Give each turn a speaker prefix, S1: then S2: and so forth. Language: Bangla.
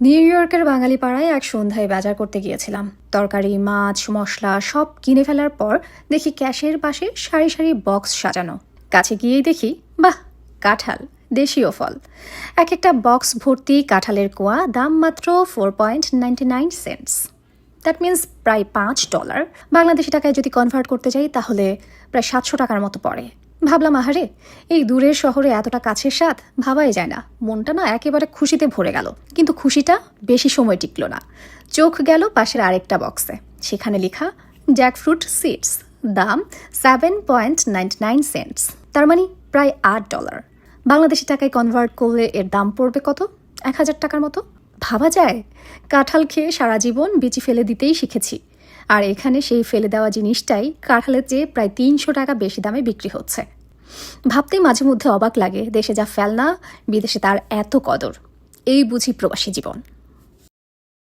S1: নিউ ইয়র্কের বাঙালি পাড়ায় এক সন্ধ্যায় বাজার করতে গিয়েছিলাম। তরকারি, মাছ, মশলা সব কিনে ফেলার পর দেখি ক্যাশের পাশে সারি সারি বক্স সাজানো। কাছে গিয়েই দেখি, বাহ, কাঁঠাল, দেশীয় ফল। এক একটা বক্স ভর্তি কাঁঠালের কোয়া, দাম মাত্র four point ninety nine cents that means প্রায় পাঁচ ডলার বাংলাদেশি টাকায় যদি কনভার্ট করতে যাই, তাহলে প্রায় সাতশো টাকার মতো পড়ে। ভাবলাম, আহারে, এই দূরের শহরে এতটা কাছের স্বাদ, ভাবাই যায় না। মনটা না একেবারে খুশিতে ভরে গেল। কিন্তু খুশিটা বেশি সময় টিকলো না। চোখ গেল পাশের আরেকটা বক্সে। সেখানে লেখা জ্যাকফ্রুট সিডস দাম সেভেন পয়েন্ট নাইন সেন্টস তার মানে প্রায় আট ডলার। বাংলাদেশি টাকায় কনভার্ট করলে এর দাম পড়বে কত? এক হাজার টাকার মতো? ভাবা যায়। কাঁঠাল খেয়ে সারা জীবন বিচি ফেলে দিতেই শিখেছি। আর এখানে সেই ফেলে দেওয়া জিনিসটাই কাঁঠালের চেয়ে প্রায় তিনশো টাকা বেশি দামে বিক্রি হচ্ছে। ভাবতেই মাঝে মধ্যে অবাক লাগে, দেশে যা ফেলনা, বিদেশে তার এত কদর। এই বুঝি প্রবাসী জীবন।